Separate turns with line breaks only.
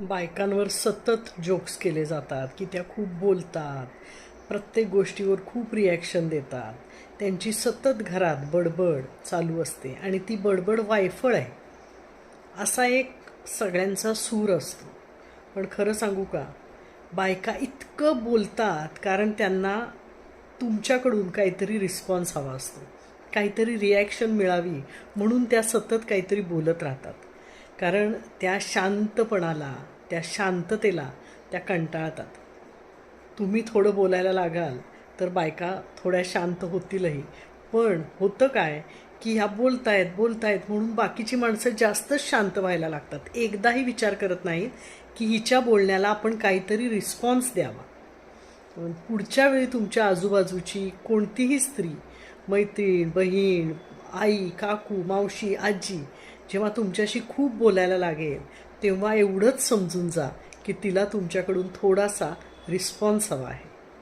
बायकांवर सतत जोक्स केले जातात की त्या खूप बोलतात प्रत्येक गोष्टीवर खूप रिॲक्शन देतात. त्यांची सतत घरात बडबड चालू असते आणि ती बडबड वायफळ आहे. असा एक सगळ्यांचा सूर असतो. पण खरं सांगू का? बायका इतकं बोलतात कारण त्यांना तुमच्याकडून काहीतरी रिस्पॉन्स हवा असतो. काहीतरी रिॲक्शन मिळावी म्हणून त्या सतत काहीतरी बोलत राहतात. कारण त्या शांतपणाला त्या शांततेला त्या कंटाळतात. तुम्ही थोडं बोलायला लागाल तर बायका थोड्या शांत होतीलही. पण होतं काय की ह्या बोलतायत बोलतायत म्हणून बाकीची माणसं जास्तच शांत व्हायला लागतात. एकदाही विचार करत नाहीत की हिच्या बोलण्याला आपण काहीतरी रिस्पॉन्स द्यावा. पुढच्या वेळी तुमच्या आजूबाजूची कोणतीही स्त्री मैत्रीण बहीण आई काकू मावशी आजी जेव्हा तुमच्याशी खूप बोलायला लागेल तेव्हा एवढंच समजून जा की तिला तुमच्याकडून थोडासा रिस्पॉन्स हवा आहे.